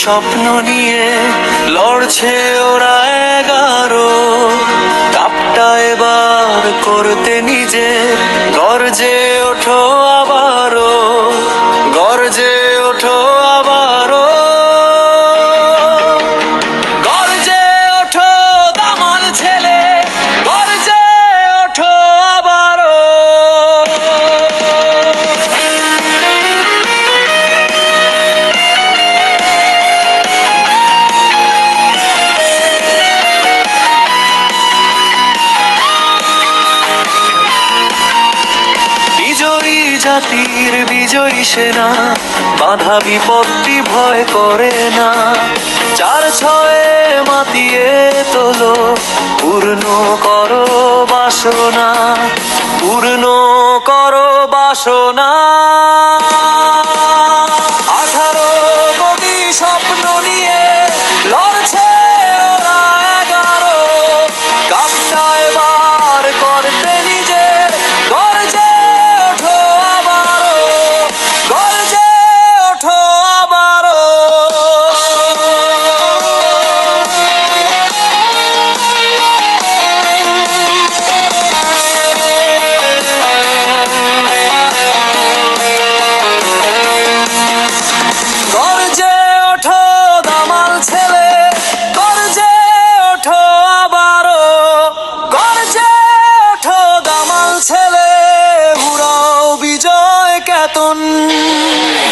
স্বপ্ন নিয়ে লড়ছে ওরা। জাতির বিজয়ী সেনা, বাধা বিপত্তি ভয় করে না। চার ছয়ে মাতিয়ে তোলো, পূর্ণ করো বাসনা, পূর্ণ করো বাসনা।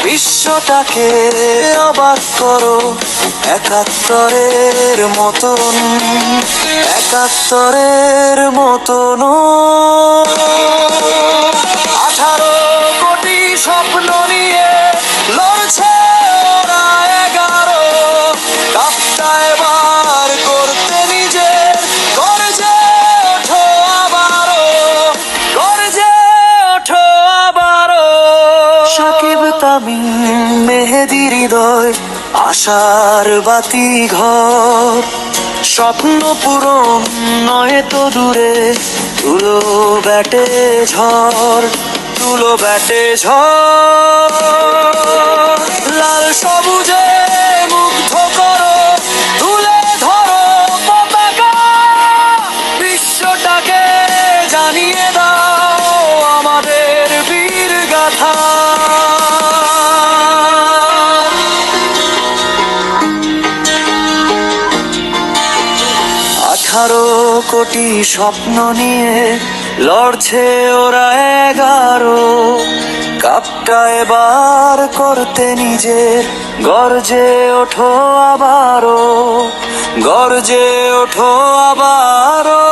বিশ্বটাকে অবাক করো একাত্তরের মতন। একাত্তরের মতন মেহেদি হৃদয়, আশার বাতি ঘর স্বপ্ন পূরণ নয় তো দূরে তুলো ব্যাটে ঝড় তুলো ব্যাটে ঝড়। লাল সবুজে মুগ্ধ করো তুলে ধরো পতাকা। বিশ্বটাকে জানিয়ে আঠারো কোটি স্বপ্ন নিয়ে লড়ছে ওরা এগারো। কাপটা এবার করতে নিজের গর্জে ওঠো আবারও গর্জে ওঠো আবারও